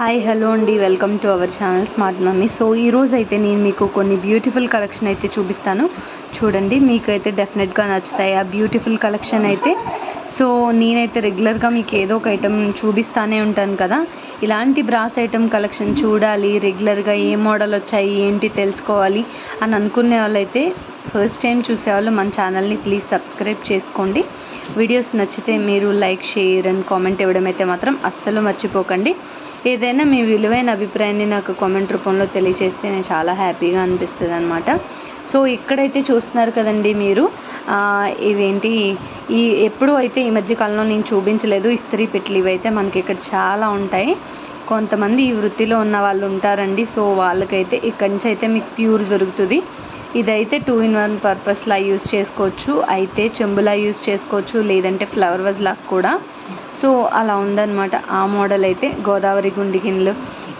Hi hello అండి. Welcome to our channel smart mummy so ఈరోజు అయితే నేను మీకు కొన్ని బ్యూటిఫుల్ కలెక్షన్ అయితే చూపిస్తాను. చూడండి మీకైతే డెఫినెట్గా నచ్చుతాయి ఆ బ్యూటిఫుల్ కలెక్షన్ అయితే. సో నేనైతే రెగ్యులర్గా మీకు ఏదో ఒక ఐటెం చూపిస్తానే ఉంటాను కదా. ఇలాంటి బ్రాస్ ఐటెం కలెక్షన్ చూడాలి రెగ్యులర్గా ఏ మోడల్ వచ్చాయి ఏంటి తెలుసుకోవాలి అని అనుకునే వాళ్ళైతే ఫస్ట్ టైం చూసేవాళ్ళు మన ఛానల్ని ప్లీజ్ సబ్స్క్రైబ్ చేసుకోండి. వీడియోస్ నచ్చితే మీరు లైక్ షేర్ అండ్ కామెంట్ ఇవ్వడం అయితే మాత్రం అస్సలు మర్చిపోకండి. ఏదైనా మీ విలువైన అభిప్రాయాన్ని నాకు కామెంట్ రూపంలో తెలియజేస్తే నేను చాలా హ్యాపీగా అనిపిస్తుంది అనమాట సో ఇక్కడైతే చూస్తున్నారు కదండి మీరు. ఇవేంటి? ఈ ఎప్పుడూ అయితే ఈ మధ్య కాలంలో నేను చూపించలేదు ఇస్త్రీ పెట్లు ఇవైతే మనకి ఇక్కడ చాలా ఉంటాయి. కొంతమంది ఈ వృత్తిలో ఉన్న వాళ్ళు ఉంటారండి. సో వాళ్ళకైతే ఇక్కడి నుంచి అయితే మీకు ప్యూర్ దొరుకుతుంది. ఇదైతే టూ ఇన్ వన్ పర్పస్లా యూస్ చేసుకోవచ్చు. అయితే చెంబులా యూస్ చేసుకోవచ్చు లేదంటే ఫ్లవర్ వజ్లా లాగా కూడా. సో అలా ఉందన్నమాట. ఆ మోడల్ అయితే గోదావరి గుండి గిన్నెలు.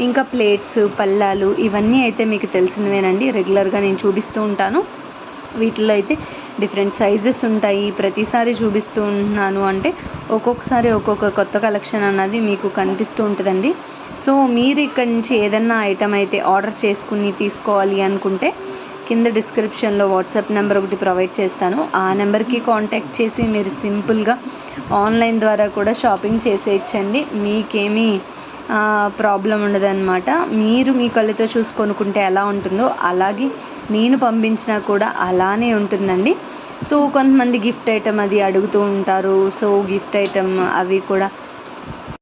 ఇంకా ప్లేట్స్ పళ్ళాలు ఇవన్నీ అయితే మీకు తెలిసినవేనండి. రెగ్యులర్గా నేను చూపిస్తూ ఉంటాను. వీటిలో అయితే డిఫరెంట్ సైజెస్ ఉంటాయి. ప్రతిసారి చూపిస్తూ ఉంటున్నాను అంటే ఒక్కొక్కసారి ఒక్కొక్క కొత్త కలెక్షన్ అన్నది మీకు కనిపిస్తూ ఉంటుందండి. సో మీరు ఇక్కడి నుంచి ఏదన్నా ఐటమ్ అయితే ఆర్డర్ చేసుకుని తీసుకోవాలి అనుకుంటే కింద డిస్క్రిప్షన్లో వాట్సాప్ నెంబర్ ఒకటి ప్రొవైడ్ చేస్తాను. ఆ నెంబర్కి కాంటాక్ట్ చేసి మీరు సింపుల్గా ఆన్లైన్ ద్వారా కూడా షాపింగ్ చేసేయచ్చండి. మీకేమీ ప్రాబ్లం ఉండదన్నమాట. మీరు మీ కళ్ళతో చూసి కొనుక్కుంటే ఎలా ఉంటుందో అలాగే నేను పంపించినా కూడా అలానే ఉంటుందండి. సో కొంతమంది గిఫ్ట్ ఐటమ్ అది అడుగుతూ ఉంటారు. సో గిఫ్ట్ ఐటమ్ అవి కూడా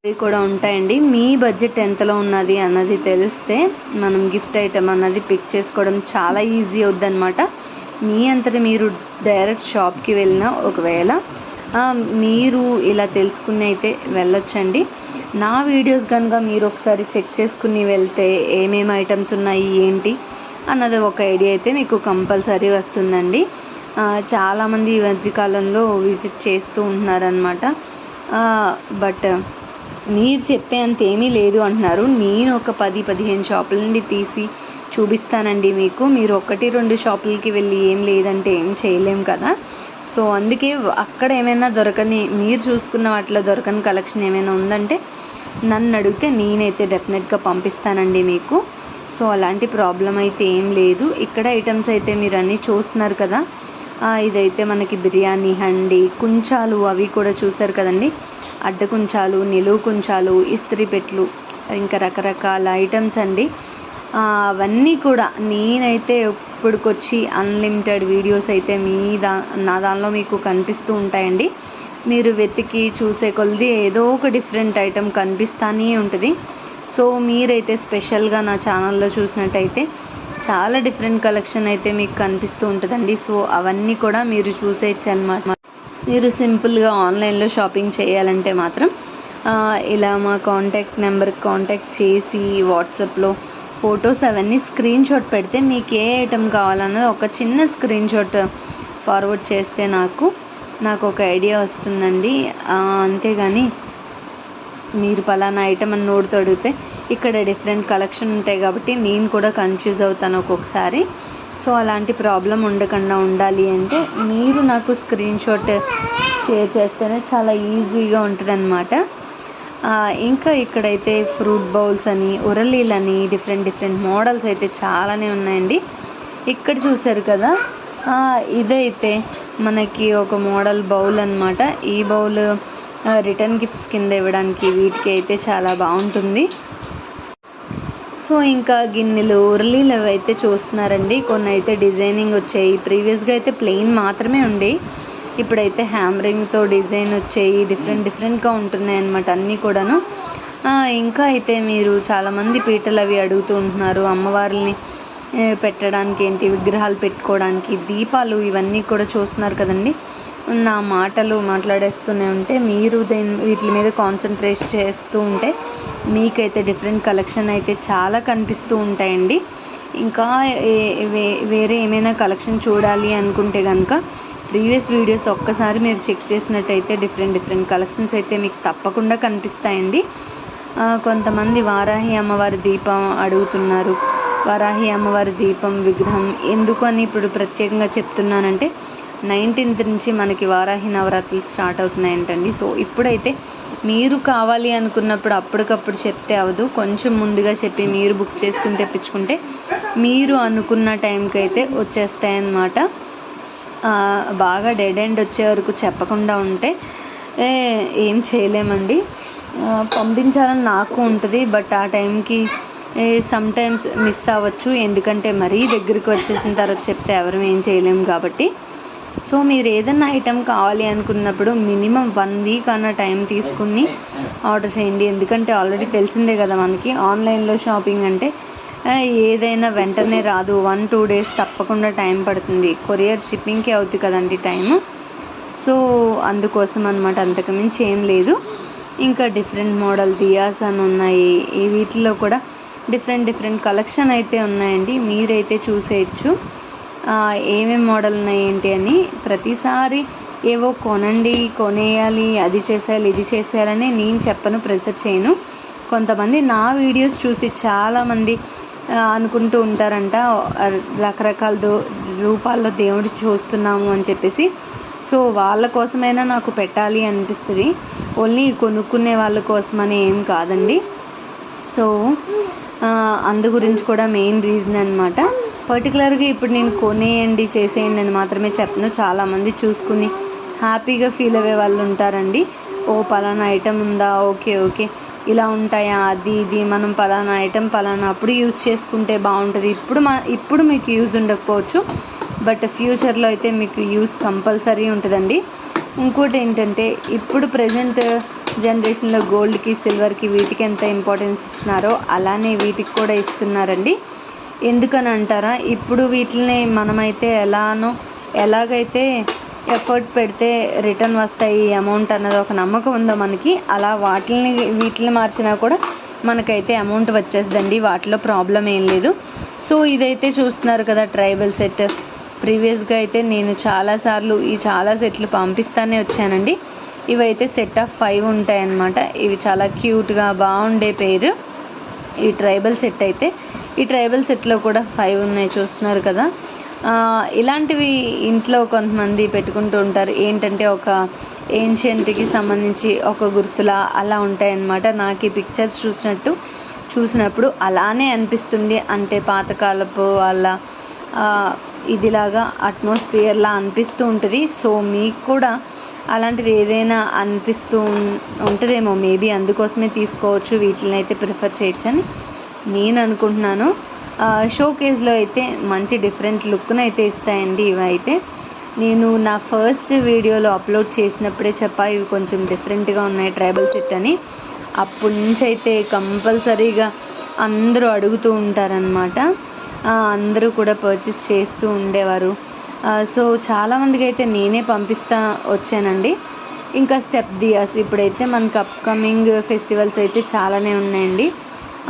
అవి కూడా ఉంటాయండి. మీ బడ్జెట్ ఎంతలో ఉన్నది అన్నది తెలిస్తే మనం గిఫ్ట్ ఐటమ్ అన్నది పిక్ చేసుకోవడం చాలా ఈజీ అవుద్దనమాట మీ అంతటి మీరు డైరెక్ట్ షాప్కి వెళ్ళినా ఒకవేళ మీరు ఇలా తెలుసుకుని అయితే వెళ్ళొచ్చండి. నా వీడియోస్ కనుక మీరు ఒకసారి చెక్ చేసుకుని వెళ్తే ఏమేమి ఐటమ్స్ ఉన్నాయి ఏంటి అన్నది ఒక ఐడియా అయితే మీకు కంపల్సరీ వస్తుందండి. చాలామంది ఈ మధ్యకాలంలో విజిట్ చేస్తూ ఉంటున్నారనమాట బట్ మీరు చెప్పేంత ఏమీ లేదు అంటున్నారు. నేను ఒక పది పదిహేను షాపుల నుండి తీసి చూపిస్తానండి మీకు. మీరు ఒకటి రెండు షాపులకి వెళ్ళి ఏం లేదంటే ఏం చేయలేం కదా. సో అందుకే అక్కడ ఏమైనా దొరకని మీరు చూసుకున్న వాటిలో దొరకని కలెక్షన్ ఏమైనా ఉందంటే నన్ను అడిగితే నేనైతే డెఫినెట్గా పంపిస్తానండి మీకు. సో అలాంటి ప్రాబ్లం అయితే ఏం లేదు. ఇక్కడ ఐటమ్స్ అయితే మీరు అన్నీ చూస్తున్నారు కదా. ఇదైతే మనకి బిర్యానీ హండి కుంచాలు అవి కూడా చూసారు కదండి. అడ్డ కుంచాలు నిలువు కుంచాలు ఇస్త్రీ పెట్లు ఇంకా రకరకాల ఐటమ్స్ అండి. అవన్నీ కూడా నేనైతే ఇప్పటికొచ్చి అన్లిమిటెడ్ వీడియోస్ అయితే మీ దా నా దానిలో మీకు కనిపిస్తూ ఉంటాయండి. మీరు వెతికి చూసే కొలది ఏదో ఒక డిఫరెంట్ ఐటెం కనిపిస్తానే ఉంటుంది. సో మీరైతే స్పెషల్గా నా ఛానల్లో చూసినట్టయితే చాలా డిఫరెంట్ కలెక్షన్ అయితే మీకు కనిపిస్తూ ఉంటుందండి. సో అవన్నీ కూడా మీరు చూసేయచ్చు అనమాట మీరు సింపుల్గా ఆన్లైన్లో షాపింగ్ చేయాలంటే మాత్రం ఇలా మా కాంటాక్ట్ నెంబర్కి కాంటాక్ట్ చేసి వాట్సాప్లో ఫొటోస్ అవన్నీ స్క్రీన్ షాట్ పెడితే మీకు ఏ ఐటెం కావాలన్నది ఒక చిన్న స్క్రీన్ షాట్ ఫార్వర్డ్ చేస్తే నాకు నాకు ఒక ఐడియా వస్తుందండి. అంతేగాని మీరు పలానా ఐటమ్ అని నోడుతూ అడిగితే ఇక్కడ డిఫరెంట్ కలెక్షన్ ఉంటాయి కాబట్టి నేను కూడా కన్ఫ్యూజ్ అవుతాను ఒక్కొక్కసారి. సో అలాంటి ప్రాబ్లం ఉండకుండా ఉండాలి అంటే మీరు నాకు స్క్రీన్ షాట్ షేర్ చేస్తేనే చాలా ఈజీగా ఉంటుంది ఇంకా ఇక్కడైతే ఫ్రూట్ బౌల్స్ అని ఉరళీలని డిఫరెంట్ డిఫరెంట్ మోడల్స్ అయితే చాలానే ఉన్నాయండి. ఇక్కడ చూసారు కదా? ఇదైతే మనకి ఒక మోడల్ బౌల్ అనమాట ఈ బౌల్ రిటర్న్ గిఫ్ట్స్ కింద ఇవ్వడానికి వీటికి అయితే చాలా బాగుంటుంది. సో ఇంకా గిన్నెలు ఉర్లీలు అవి అయితే చూస్తున్నారండి. కొన్ని అయితే డిజైనింగ్ వచ్చాయి. ప్రీవియస్గా అయితే ప్లెయిన్ మాత్రమే ఉండే ఇప్పుడైతే హ్యామరింగ్తో డిజైన్ వచ్చాయి. డిఫరెంట్ డిఫరెంట్గా ఉంటున్నాయి అన్నమాట అన్నీ కూడాను. ఇంకా అయితే మీరు చాలామంది పీటలు అవి అడుగుతూ ఉంటున్నారు. అమ్మవారిని పెట్టడానికి ఏంటి విగ్రహాలు పెట్టుకోవడానికి దీపాలు ఇవన్నీ కూడా చూస్తున్నారు కదండి. నా మాటలు మాట్లాడేస్తూనే ఉంటే మీరు దీని వీటి మీద కాన్సన్ట్రేట్ చేస్తూ ఉంటే మీకైతే డిఫరెంట్ కలెక్షన్ అయితే చాలా కనిపిస్తూ ఉంటాయండి. ఇంకా ఏ- వే- వేరే ఏమైనా కలెక్షన్ చూడాలి అనుకుంటే కనుక ప్రీవియస్ వీడియోస్ ఒక్కసారి మీరు చెక్ చేసినట్టయితే డిఫరెంట్ డిఫరెంట్ కలెక్షన్స్ అయితే మీకు తప్పకుండా కనిపిస్తాయండి. కొంతమంది వారాహి అమ్మవారి దీపం అడుగుతున్నారు. వారాహి అమ్మవారి దీపం విగ్రహం ఎందుకు అని ఇప్పుడు ప్రత్యేకంగా చెప్తున్నానంటే నైన్టీన్త్ నుంచి మనకి వారాహి నవరాత్రులు స్టార్ట్ అవుతున్నాయంటండి. సో ఇప్పుడైతే మీరు కావాలి అనుకున్నప్పుడు అప్పటికప్పుడు చెప్తే అవ్వదు కొంచెం ముందుగా చెప్పి మీరు బుక్ చేసుకుని తెప్పించుకుంటే మీరు అనుకున్న టైంకి అయితే వచ్చేస్తాయన్నమాట బాగా డెడ్ ఎండ్ వచ్చే వరకు చెప్పకుండా ఉంటే ఏం చేయలేమండి. పంపించాలని నాకు ఉంటుంది బట్ ఆ టైంకి సమ్ టైమ్స్ మిస్ అవ్వచ్చు. ఎందుకంటే మరీ దగ్గరికి వచ్చేసిన తర్వాత చెప్తే ఎవరు ఏం చేయలేము కాబట్టి. సో మీరు ఏదైనా ఐటెం కావాలి అనుకున్నప్పుడు మినిమం వన్ వీక్ అన్న టైం తీసుకుని ఆర్డర్ చేయండి. ఎందుకంటే ఆల్రెడీ తెలిసిందే కదా మనకి ఆన్లైన్లో షాపింగ్ అంటే ఏదైనా వెంటనే రాదు. వన్ టూ డేస్ తప్పకుండా టైం పడుతుంది. కొరియర్ షిప్పింగ్కే అవుతుంది కదండి టైము సో అందుకోసం అనమాట అంతకుమించి ఏం లేదు. ఇంకా డిఫరెంట్ మోడల్ దియాస్ అని ఉన్నాయి. ఈ వీటిలో కూడా డిఫరెంట్ డిఫరెంట్ కలెక్షన్ అయితే ఉన్నాయండి. మీరైతే చూసేయచ్చు. ఏమేమి మోడల్ ఉన్నాయి ఏంటి అని ప్రతిసారి ఏవో కొనండి కొనేయాలి అది చేసేయాలి ఇది చేసేయాలని నేను చెప్పను ప్రెజర్ చేయను. కొంతమంది నా వీడియోస్ చూసి చాలామంది అనుకుంటూ ఉంటారంట రకరకాల దో రూపాల్లో దేవుడు చూస్తున్నాము అని చెప్పేసి. సో వాళ్ళ కోసమైనా నాకు పెట్టాలి అనిపిస్తుంది. ఓన్లీ కొనుక్కునే వాళ్ళ కోసమని ఏం కాదండి. సో అందు గురించి కూడా మెయిన్ రీజన్ అనమాట పర్టికులర్గా ఇప్పుడు నేను కొనేయండి చేసేయండి అని మాత్రమే చెప్పను. చాలామంది చూసుకుని హ్యాపీగా ఫీల్ అయ్యే వాళ్ళు ఉంటారండి. ఓ పలానా ఐటెం ఉందా? Okay okay. ఇలా ఉంటాయా? అది ఇది. మనం పలానా ఐటెం పలానా అప్పుడు యూజ్ చేసుకుంటే బాగుంటుంది. ఇప్పుడు మా ఇప్పుడు మీకు యూజ్ ఉండకపోవచ్చు. బట్ ఫ్యూచర్లో అయితే మీకు యూస్ కంపల్సరీ ఉంటుందండి. ఇంకోటి ఏంటంటే ఇప్పుడు ప్రజెంట్ జనరేషన్లో గోల్డ్కి సిల్వర్కి వీటికి ఎంత ఇంపార్టెన్స్ ఇస్తున్నారో అలానే వీటికి కూడా ఇస్తున్నారండి. ఎందుకని అంటారా? ఇప్పుడు వీటిని మనమైతే ఎలానో ఎలాగైతే ఎఫర్ట్ పెడితే రిటర్న్ వస్తాయి అమౌంట్ అన్నది ఒక నమ్మకం ఉందో మనకి? అలా వాటిని వీటిని మార్చినా కూడా మనకైతే అమౌంట్ వచ్చేస్తుందండి. వాటిలో ప్రాబ్లం ఏం లేదు. సో ఇదైతే చూస్తున్నారు కదా ట్రైబల్ సెట్. ప్రీవియస్గా అయితే నేను చాలాసార్లు ఈ చాలా సెట్లు పంపిస్తానే వచ్చానండి. ఇవైతే సెట్ ఆఫ్ ఫైవ్ ఉంటాయన్నమాట. ఇవి చాలా క్యూట్గా బాగుండే పేరు. ఈ ట్రైబల్ సెట్ అయితే ఈ ట్రైబల్ సెట్లో కూడా ఫైవ్ ఉన్నాయి చూస్తున్నారు కదా. ఇలాంటివి ఇంట్లో కొంతమంది పెట్టుకుంటూ ఉంటారు. ఏంటంటే ఒక ఏన్షియంట్కి సంబంధించి ఒక గుర్తులా అలా ఉంటాయన్నమాట. నాకు ఈ పిక్చర్స్ చూసినట్టు చూసినప్పుడు అలానే అనిపిస్తుంది. అంటే పాతకాలపు వాళ్ళ ఇదిలాగా అట్మాస్ఫియర్లా అనిపిస్తూ ఉంటుంది. సో మీకు కూడా అలాంటిది ఏదైనా అనిపిస్తూ ఉంటుందేమో మేబీ అందుకోసమే తీసుకోవచ్చు. వీటిని అయితే ప్రిఫర్ చేయొచ్చని నేను అనుకుంటున్నాను షో కేజ్లో అయితే మంచి డిఫరెంట్ లుక్ను అయితే ఇస్తాయండి ఇవి అయితే నేను నా ఫస్ట్ వీడియోలో అప్లోడ్ చేసినప్పుడే చెప్పా ఇవి కొంచెం డిఫరెంట్గా ఉన్నాయి ట్రైబల్ సెట్ అని. అప్పటి నుంచి అయితే కంపల్సరీగా అందరూ అడుగుతూ ఉంటారనమాట అందరూ కూడా పర్చేస్ చేస్తూ ఉండేవారు. సో చాలామందికి అయితే నేనే పంపిస్తా వచ్చానండి. ఇంకా స్టెప్ దియాస్ ఇప్పుడైతే మనకు అప్కమింగ్ ఫెస్టివల్స్ అయితే చాలానే ఉన్నాయండి.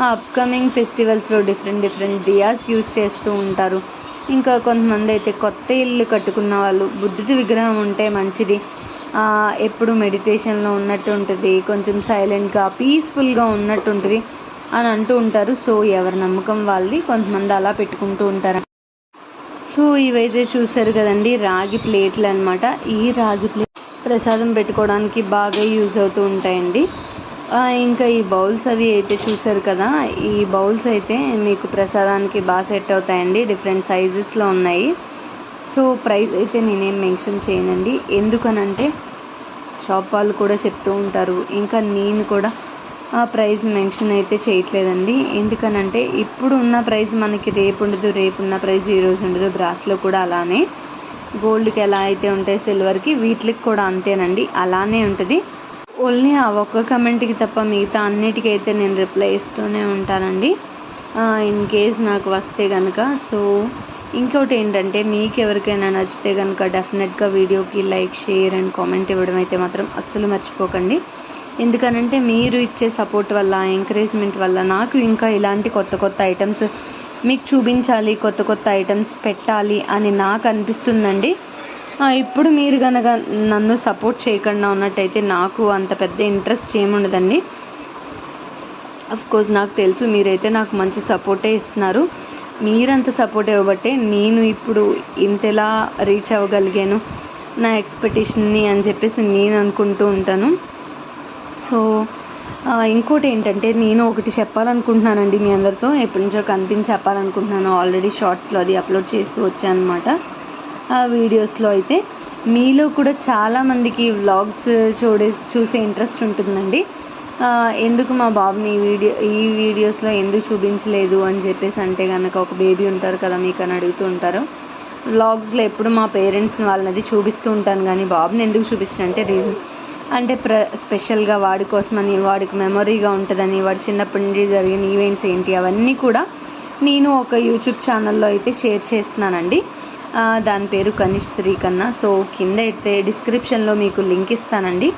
ఆ అప్కమింగ్ ఫెస్టివల్స్లో డిఫరెంట్ డిఫరెంట్ దియాస్ యూజ్ చేస్తూ ఉంటారు. ఇంకా కొంతమంది అయితే కొత్త ఇల్లు కట్టుకున్న వాళ్ళు బుద్ధుడి విగ్రహం ఉంటే మంచిది. ఎప్పుడు మెడిటేషన్లో ఉన్నట్టు ఉంటుంది కొంచెం సైలెంట్గా పీస్ఫుల్గా ఉన్నట్టు ఉంటుంది అని అంటూ ఉంటారు. సో ఎవరి నమ్మకం వాళ్ళది కొంతమంది అలా పెట్టుకుంటూ ఉంటారు. సో ఇవైతే చూసారు కదండి రాగి ప్లేట్లు అనమాట ఈ రాగి ప్లేట్ ప్రసాదం పెట్టుకోవడానికి బాగా యూజ్ అవుతూ ఉంటాయండి. ఇంకా ఈ బౌల్స్ అవి అయితే చూసారు కదా. ఈ బౌల్స్ అయితే మీకు ప్రసాదానికి బాగా సెట్ అవుతాయండి. డిఫరెంట్ సైజెస్లో ఉన్నాయి. సో ప్రైస్ అయితే నేనేం మెన్షన్ చేయనండి. ఎందుకనంటే షాప్ వాళ్ళు కూడా చెప్తూ ఉంటారు. ఇంకా నేను కూడా ఆ ప్రైస్ మెన్షన్ అయితే చేయట్లేదండి. ఎందుకనంటే ఇప్పుడు ఉన్న ప్రైస్ మనకి రేపు ఉండదు రేపు ఉన్న ప్రైస్ ఈరోజు ఉండదు. బ్రాస్లో కూడా అలానే. గోల్డ్కి ఎలా అయితే ఉంటాయి సిల్వర్కి వీటికి కూడా అంతేనండి. అలానే ఉంటుంది. ఓన్లీ ఆ ఒక్క కమెంట్కి తప్ప మిగతా అన్నిటికీ అయితే నేను రిప్లై ఇస్తూనే ఉంటానండి. ఇన్ కేస్ నాకు వస్తే కనుక సో ఇంకోటి ఏంటంటే మీకు ఎవరికైనా నచ్చితే కనుక డెఫినెట్గా వీడియోకి లైక్ షేర్ అండ్ కామెంట్ ఇవ్వడం అయితే మాత్రం అస్సలు మర్చిపోకండి. ఎందుకనంటే మీరు ఇచ్చే సపోర్ట్ వల్ల ఎంకరేజ్మెంట్ వల్ల నాకు ఇంకా ఇలాంటి కొత్త కొత్త ఐటమ్స్ మీకు చూపించాలి కొత్త కొత్త ఐటమ్స్ పెట్టాలి అని నాకు అనిపిస్తుందండి. ఇప్పుడు మీరు కనుక నన్ను సపోర్ట్ చేయకుండా ఉన్నట్టయితే నాకు అంత పెద్ద ఇంట్రెస్ట్ ఏముండదండి అఫ్ కోర్స్ నాకు తెలుసు మీరైతే నాకు మంచి సపోర్టే ఇస్తున్నారు. మీరంత సపోర్ట్ ఇవ్వబట్టే నేను ఇప్పుడు ఇంతలా రీచ్ అవ్వగలిగాను నా ఎక్స్పెక్టేషన్ని అని చెప్పేసి నేను అనుకుంటూ ఉంటాను. సో ఇంకోటి ఏంటంటే నేను ఒకటి చెప్పాలనుకుంటున్నానండి మీ అందరితో. ఎప్పటి నుంచో కనిపించి చెప్పాలనుకుంటున్నాను. ఆల్రెడీ షార్ట్స్లో అది అప్లోడ్ చేస్తూ వచ్చాను అనమాట వీడియోస్లో అయితే మీలో కూడా చాలామందికి వ్లాగ్స్ చూడే చూసే ఇంట్రెస్ట్ ఉంటుందండి. ఎందుకు మా బాబుని ఈ వీడియో ఈ వీడియోస్లో ఎందుకు చూపించలేదు అని చెప్పేసి అంటే కనుక ఒక బేబీ ఉంటారు కదా మీకు అని అడుగుతూ ఉంటారు. వ్లాగ్స్లో ఎప్పుడు మా పేరెంట్స్ని వాళ్ళని చూపిస్తూ ఉంటాను కానీ బాబుని ఎందుకు చూపించానంటే రీజన్ అంటే ప్ర స్పెషల్గా వాడి కోసమని వాడికి మెమొరీగా ఉంటుందని వాడి చిన్నప్పటి నుంచి జరిగిన ఈవెంట్స్ ఏంటి అవన్నీ కూడా నేను ఒక యూట్యూబ్ ఛానల్లో అయితే షేర్ చేస్తున్నానండి. దాని పేరు కనిష్ శ్రీ కన్నా. సో కింద అయితే డిస్క్రిప్షన్లో మీకు లింక్ ఇస్తానండి.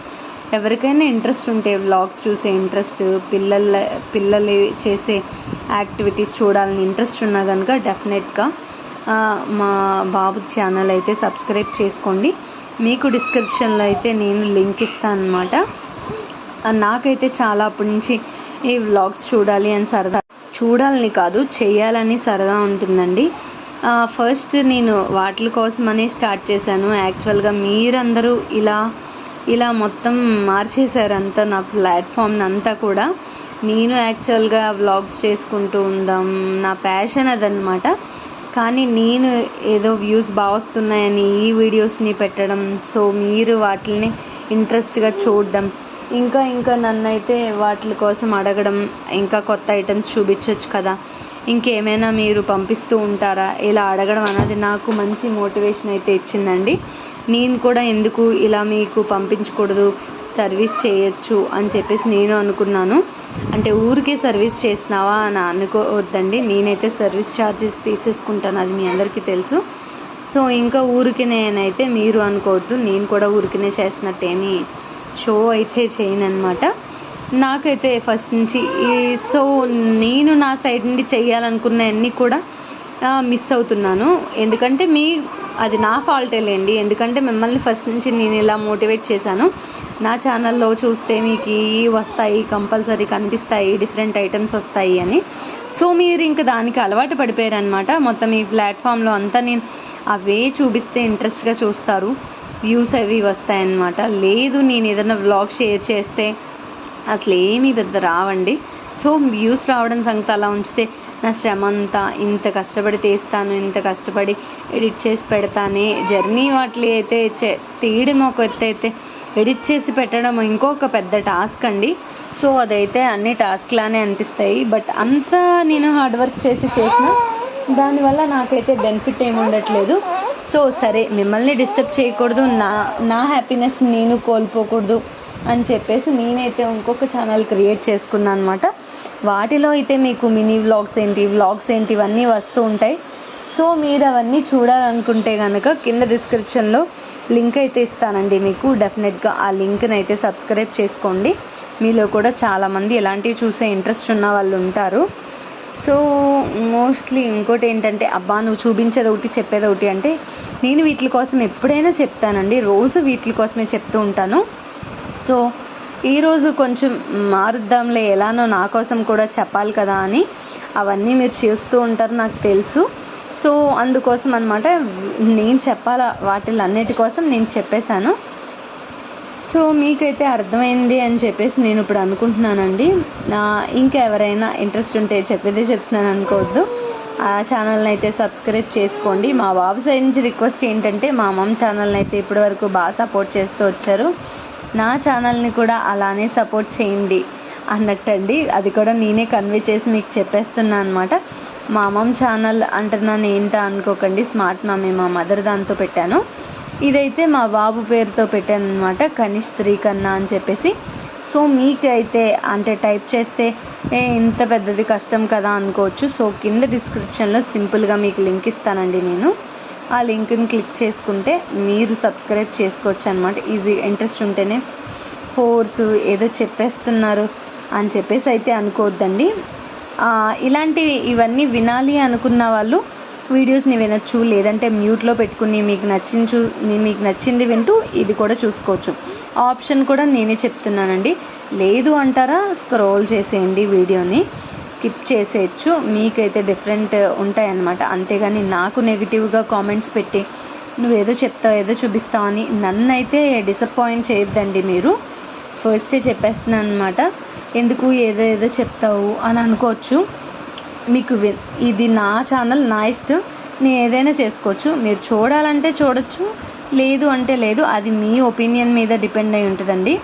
ఎవరికైనా ఇంట్రెస్ట్ ఉంటే వ్లాగ్స్ చూసే ఇంట్రెస్ట్ పిల్లల పిల్లలు చేసే యాక్టివిటీస్ చూడాలని ఇంట్రెస్ట్ ఉన్నా కనుక డెఫినెట్గా మా బాబు ఛానల్ అయితే సబ్స్క్రైబ్ చేసుకోండి. మీకు డిస్క్రిప్షన్లో అయితే నేను లింక్ ఇస్తాను అనమాట నాకైతే చాలా అప్పటి నుంచి ఈ వ్లాగ్స్ చూడాలి అని సరదా. చూడాలని కాదు చేయాలని సరదా ఉంటుందండి. ఫస్ట్ నేను వాటి కోసమనే స్టార్ట్ చేశాను. యాక్చువల్గా మీరందరూ ఇలా ఇలా మొత్తం మార్చేశారు అంతా నా ప్లాట్ఫామ్ని అంతా కూడా. నేను యాక్చువల్గా వ్లాగ్స్ చేసుకుంటూ ఉందాం నా ప్యాషన్ అదనమాట కానీ నేను ఏదో వ్యూస్ బాగా వస్తున్నాయని ఈ వీడియోస్ని పెట్టడం సో మీరు వాటిని ఇంట్రెస్ట్గా చూడడం ఇంకా ఇంకా నన్ను అయితే వాటి కోసం అడగడం ఇంకా కొత్త ఐటమ్స్ చూపించవచ్చు కదా. ఇంకేమైనా మీరు పంపిస్తూ ఉంటారా? ఇలా అడగడం అనేది నాకు మంచి మోటివేషన్ అయితే ఇచ్చిందండి. నేను కూడా ఎందుకు ఇలా మీకు పంపించకూడదు సర్వీస్ చేయొచ్చు అని చెప్పేసి నేను అనుకున్నాను. అంటే ఊరికే సర్వీస్ చేసినావా అని అనుకోవద్దండి. నేనైతే సర్వీస్ ఛార్జెస్ తీసేసుకుంటాను అది మీ అందరికీ తెలుసు. సో ఇంకా ఊరికినే నేనైతే మీరు అనుకోవద్దు నేను కూడా ఊరికినే చేస్తున్నట్టేమి షో అయితే చేయనమాట నాకైతే ఫస్ట్ నుంచి ఈ సో నేను నా సైడ్ నుండి చేయాలనుకున్నవన్నీ కూడా మిస్ అవుతున్నాను. ఎందుకంటే మీ అది నా ఫాల్టే లేండి. ఎందుకంటే మిమ్మల్ని ఫస్ట్ నుంచి నేను ఇలా మోటివేట్ చేశాను. నా ఛానల్లో చూస్తే మీకు ఈ వస్తాయి కంపల్సరీ కనిపిస్తాయి డిఫరెంట్ ఐటమ్స్ వస్తాయి అని. సో మీరు ఇంకా దానికి అలవాటు పడిపోయారు అనమాట మొత్తం ఈ ప్లాట్ఫామ్లో అంతా నేను అవే చూపిస్తే ఇంట్రెస్ట్గా చూస్తారు. వ్యూస్ అవి వస్తాయన్నమాట. లేదు నేను ఏదైనా వ్లాగ్ షేర్ చేస్తే అసలు ఏమీ పెద్ద రావండి. సో వ్యూస్ రావడం సంగతి అలా ఉంచితే నా శ్రమ అంతా ఇంత కష్టపడి తీస్తాను ఇంత కష్టపడి ఎడిట్ చేసి పెడతానే. జర్నీ వాటి అయితే చే- తీయడం ఒక ఎత్తు అయితే ఎడిట్ చేసి పెట్టడం ఇంకొక పెద్ద టాస్క్ అండి. సో అదైతే అన్ని టాస్క్ లానే అనిపిస్తాయి. బట్ అంతా నేను హార్డ్ వర్క్ చేసి చేసిన దానివల్ల నాకైతే బెనిఫిట్ ఏమి ఉండట్లేదు. సో సరే మిమ్మల్ని డిస్టర్బ్ చేయకూడదు. నా నా హ్యాపీనెస్ నేను కోల్పోకూడదు అని చెప్పేసి నేనైతే ఇంకొక ఛానల్ క్రియేట్ చేసుకున్నాను అనమాట వాటిలో అయితే మీకు మినీ వ్లాగ్స్ ఏంటి వ్లాగ్స్ ఏంటి ఇవన్నీ వస్తూ ఉంటాయి. సో మీరు అవన్నీ చూడాలనుకుంటే కనుక కింద డిస్క్రిప్షన్లో లింక్ అయితే ఇస్తానండి మీకు. డెఫినెట్గా ఆ లింక్ని అయితే సబ్స్క్రైబ్ చేసుకోండి. మీలో కూడా చాలామంది ఎలాంటివి చూసే ఇంట్రెస్ట్ ఉన్న వాళ్ళు ఉంటారు. సో మోస్ట్లీ ఇంకోటి ఏంటంటే అబ్బా నువ్వు చూపించేది ఒకటి చెప్పేది ఒకటి అంటే నేను వీటి కోసం ఎప్పుడైనా చెప్తానండి. రోజు వీటి కోసమే చెప్తూ ఉంటాను. సో ఈరోజు కొంచెం మారుద్దాంలే ఎలానో నా కోసం కూడా చెప్పాలి కదా అని అవన్నీ మీరు చేస్తూ ఉంటారు నాకు తెలుసు. సో అందుకోసం అనమాట నేను చెప్పాల వాటిలన్నిటి కోసం నేను చెప్పేశాను. సో మీకైతే అర్థమైంది అని చెప్పేసి నేను ఇప్పుడు అనుకుంటున్నానండి. నా ఇంకా ఎవరైనా ఇంట్రెస్ట్ ఉంటే చెప్పేదే చెప్తున్నాను అనుకోవద్దు. ఆ ఛానల్ని అయితే సబ్స్క్రైబ్ చేసుకోండి. మా బాబు సైడ్ నుంచి రిక్వెస్ట్ ఏంటంటే మా అమ్మమ్మ ఛానల్ని అయితే ఇప్పటివరకు బాగా సపోర్ట్ చేస్తూ వచ్చారు. నా ఛానల్ని కూడా అలానే సపోర్ట్ చేయండి అన్నట్టండి. అది కూడా నేనే కన్వే చేసి మీకు చెప్పేస్తున్నాను అనమాట మా అమ్మమ్మ ఛానల్ అంటున్నాను ఏంటా అనుకోకండి. స్మార్ట్ మమ్మీ మా మదర్ దాంతో పెట్టాను. ఇదైతే మా బాబు పేరుతో పెట్టాను అనమాట కనిష్ శ్రీకన్నా అని చెప్పేసి. సో మీకైతే అంటే టైప్ చేస్తే ఏ ఇంత పెద్దది కష్టం కదా అనుకోవచ్చు. సో కింద డిస్క్రిప్షన్లో సింపుల్గా మీకు లింక్ ఇస్తానండి నేను. ఆ లింక్ని క్లిక్ చేసుకుంటే మీరు సబ్స్క్రైబ్ చేసుకోవచ్చు అనమాట ఈజీ ఇంట్రెస్ట్ ఉంటేనే ఫోర్స్ ఏదో చెప్పేస్తున్నారు అని చెప్పేసి అయితే అనుకోవద్దండి. ఇలాంటివి ఇవన్నీ వినాలి అనుకున్న వాళ్ళు వీడియోస్ని వినొచ్చు లేదంటే మ్యూట్లో పెట్టుకుని మీకు నచ్చిన చూ మీకు నచ్చింది వింటూ ఇది కూడా చూసుకోవచ్చు. ఆప్షన్ కూడా నేనే చెప్తున్నానండి. లేదు అంటారా స్క్రోల్ చేసేయండి వీడియోని. స్కిప్ చేసేయచ్చు మీకైతే డిఫరెంట్ ఉంటాయన్నమాట. అంతేగాని నాకు నెగిటివ్గా కామెంట్స్ పెట్టి నువ్వేదో చెప్తావు ఏదో చూపిస్తావు అని నన్ను అయితే డిసప్పాయింట్ చేయొద్దండి మీరు. ఫస్టే చెప్పేస్తున్నాను అనమాట ఎందుకు ఏదో ఏదో చెప్తావు అని అనుకోవచ్చు. మీకు వి- ఇది నా ఛానల్ నా ఇష్టం. నేను ఏదైనా చేసుకోవచ్చు. మీరు చూడాలంటే చూడొచ్చు లేదు అంటే లేదు. అది మీ ఒపీనియన్ మీద డిపెండ్ అయి ఉంటుందండి.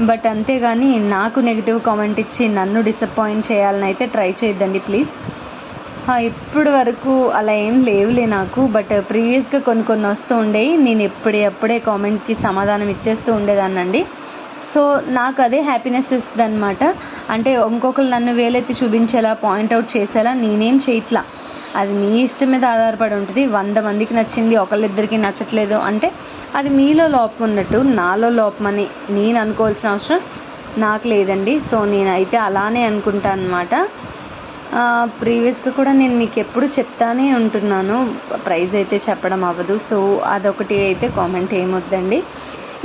బట్ అంతేగాని నాకు నెగిటివ్ కామెంట్ ఇచ్చి నన్ను డిసప్పాయింట్ చేయాలని అయితే ట్రై చేయొద్దండి ప్లీజ్. ఇప్పటి వరకు అలా ఏం లేవులే నాకు. బట్ ప్రీవియస్గా కొన్ని కొన్ని వస్తూ ఉండేవి నేను ఎప్పుడే అప్పుడే కామెంట్కి సమాధానం ఇచ్చేస్తూ ఉండేదాన్నండి. సో నాకు అదే హ్యాపీనెస్ ఇస్తుంది అనమాట అంటే ఇంకొకరు నన్ను వేలెత్తి చూపించేలా పాయింట్అవుట్ చేసేలా నేనేం చేయట్లా. అది మీ ఇష్టం మీద ఆధారపడి ఉంటుంది. వంద మందికి నచ్చింది ఒకళ్ళిద్దరికి నచ్చట్లేదు అంటే అది మీలో లోపం ఉన్నట్టు నాలో లోపమని నేను అనుకోవాల్సిన అవసరం నాకు లేదండి. సో నేనైతే అలానే అనుకుంటాను అనమాట ప్రీవియస్గా కూడా నేను మీకు ఎప్పుడు చెప్తానే ఉంటున్నాను. ప్రైజ్ అయితే చెప్పడం అవ్వదు. సో అదొకటి అయితే కామెంట్ ఏమొద్దండి.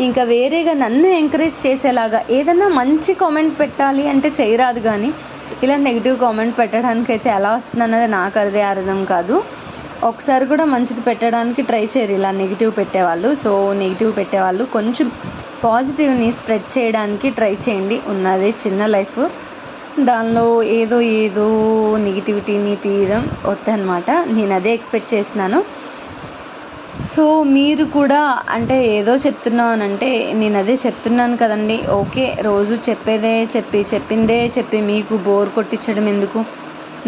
ఇంకా వేరేగా నన్ను ఎంకరేజ్ చేసేలాగా ఏదన్నా మంచి కామెంట్ పెట్టాలి అంటే చేయరాదు కానీ ఇలా నెగిటివ్ కామెంట్ పెట్టడానికి అయితే ఎలా వస్తుంది అన్నది నాకు అదే అర్థం కాదు. ఒకసారి కూడా మంచిది పెట్టడానికి ట్రై చేయరు ఇలా నెగిటివ్ పెట్టేవాళ్ళు. సో నెగిటివ్ పెట్టేవాళ్ళు కొంచెం పాజిటివ్ని స్ప్రెడ్ చేయడానికి ట్రై చేయండి. ఉన్నదే చిన్న లైఫ్ దానిలో ఏదో ఏదో నెగిటివిటీని తీయడం వద్దనమాట నేను అదే ఎక్స్పెక్ట్ చేస్తున్నాను. సో మీరు కూడా అంటే ఏదో చెప్తున్నావు అని అంటే నేను అదే చెప్తున్నాను కదండి. ఓకే రోజు చెప్పేదే చెప్పి చెప్పిందే చెప్పి మీకు బోర్ కొట్టించడం ఎందుకు?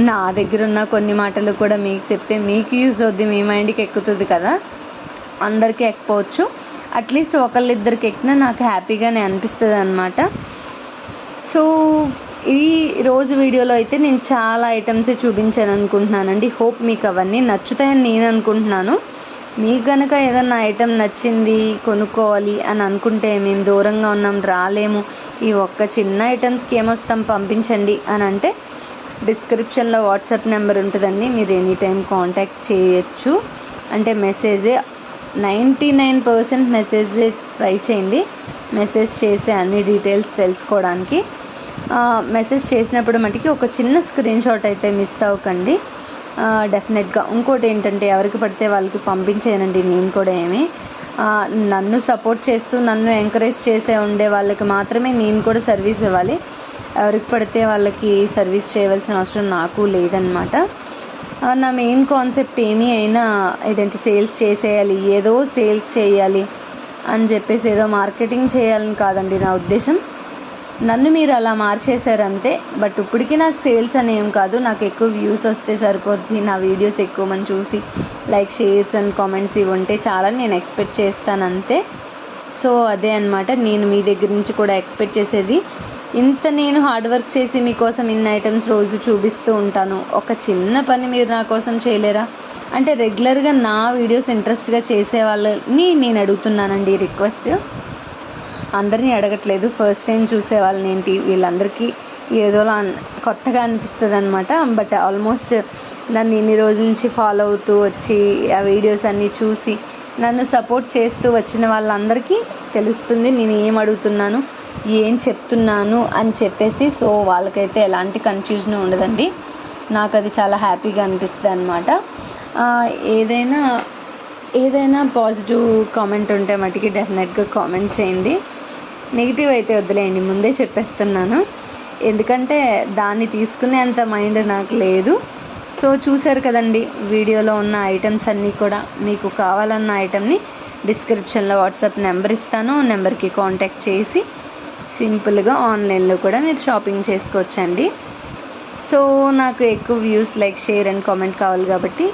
నా దగ్గర ఉన్న కొన్ని మాటలు కూడా మీకు చెప్తే మీకు యూజ్ అవుద్ది మీ మైండ్కి ఎక్కుతుంది కదా. అందరికీ ఎక్కపోవచ్చు. అట్లీస్ట్ ఒకళ్ళిద్దరికి ఎక్కినా నాకు హ్యాపీగానే అనిపిస్తుంది అనమాట సో ఈ రోజు వీడియోలో అయితే నేను చాలా ఐటమ్సే చూపించాను అనుకుంటున్నానండి హోప్ మీకు అవన్నీ నచ్చుతాయని నేను అనుకుంటున్నాను. మీకు కనుక ఏదన్నా ఐటెం నచ్చింది కొనుక్కోవాలి అని అనుకుంటే మేము దూరంగా ఉన్నాం రాలేము. ఈ ఒక్క చిన్న ఐటమ్స్కి ఏమొస్తాం పంపించండి అని అంటే డిస్క్రిప్షన్లో వాట్సాప్ నెంబర్ ఉంటుందండి మీరు ఎనీ టైం కాంటాక్ట్ చేయొచ్చు. అంటే మెసేజే నైంటీ నైన్ పర్సెంట్ మెసేజే ట్రై చేయండి. మెసేజ్ చేసే అన్ని డీటెయిల్స్ తెలుసుకోవడానికి. మెసేజ్ చేసినప్పుడు మటుకి ఒక చిన్న స్క్రీన్ షాట్ అయితే మిస్ అవ్వకండి. డెఫినెట్గా ఇంకోటి ఏంటంటే ఎవరికి పడితే వాళ్ళకి పంపించేయనండి. నేను కూడా ఏమి నన్ను సపోర్ట్ చేస్తూ నన్ను ఎంకరేజ్ చేసే ఉండే వాళ్ళకి మాత్రమే నేను కూడా సర్వీస్ ఇవ్వాలి. ఎవరికి పడితే వాళ్ళకి సర్వీస్ చేయవలసిన అవసరం నాకు లేదనమాట నా మెయిన్ కాన్సెప్ట్ ఏమీ అయినా ఇదేంటి సేల్స్ చేసేయాలి ఏదో సేల్స్ చేయాలి అని చెప్పేసి ఏదో మార్కెటింగ్ చేయాలని కాదండి నా ఉద్దేశం. నన్ను మీరు అలా మార్చేశారంతే బట్ ఇప్పటికీ నాకు సేల్స్ అని ఏం కాదు. నాకు ఎక్కువ వ్యూస్ వస్తే సరిపోద్ది. నా వీడియోస్ ఎక్కువ మంది చూసి లైక్ షేర్స్ అండ్ కామెంట్స్ ఇవి ఉంటే చాలా నేను ఎక్స్పెక్ట్ చేస్తాను అంతే సో అదే అన్నమాట. నేను మీ దగ్గర నుంచి కూడా ఎక్స్పెక్ట్ చేసేది. ఇంత నేను హార్డ్ వర్క్ చేసి మీకోసం ఇన్ని ఐటమ్స్ రోజు చూపిస్తూ ఉంటాను. ఒక చిన్న పని మీరు నా కోసం చేయలేరా? అంటే రెగ్యులర్గా నా వీడియోస్ ఇంట్రెస్ట్గా చేసే వాళ్ళని నేను అడుగుతున్నానండి రిక్వెస్ట్. అందరినీ అడగట్లేదు. ఫస్ట్ టైం చూసే వాళ్ళని ఏంటి? వీళ్ళందరికీ ఏదోలా కొత్తగా అనిపిస్తుంది అనమాట బట్ ఆల్మోస్ట్ నన్ను ఇన్ని రోజుల నుంచి ఫాలో అవుతూ వచ్చి ఆ వీడియోస్ అన్నీ చూసి నన్ను సపోర్ట్ చేస్తూ వచ్చిన వాళ్ళందరికీ తెలుస్తుంది నేను ఏం అడుగుతున్నాను ఏం చెప్తున్నాను అని చెప్పేసి. సో వాళ్ళకైతే ఎలాంటి కన్ఫ్యూజన్ ఉండదండి. నాకు అది చాలా హ్యాపీగా అనిపిస్తుంది అనమాట ఏదైనా ఏదైనా పాజిటివ్ కామెంట్ ఉంటే మటుకి డెఫినెట్గా కామెంట్ చేయండి. నెగిటివ్ అయితే వదిలేయండి ముందే చెప్పేస్తున్నాను. ఎందుకంటే దాన్ని తీసుకునే అంత మైండ్ నాకు లేదు. సో చూసారు కదండి వీడియోలో ఉన్న ఐటమ్స్ అన్నీ కూడా. మీకు కావాలన్న ఐటమ్ని డిస్క్రిప్షన్లో వాట్సాప్ నెంబర్ ఇస్తాను. నెంబర్కి కాంటాక్ట్ చేసి సింపుల్గా ఆన్లైన్లో కూడా మీరు షాపింగ్ చేసుకోవచ్చండి. సో నాకు ఎక్కువ views like share and comment కావాలి కాబట్టి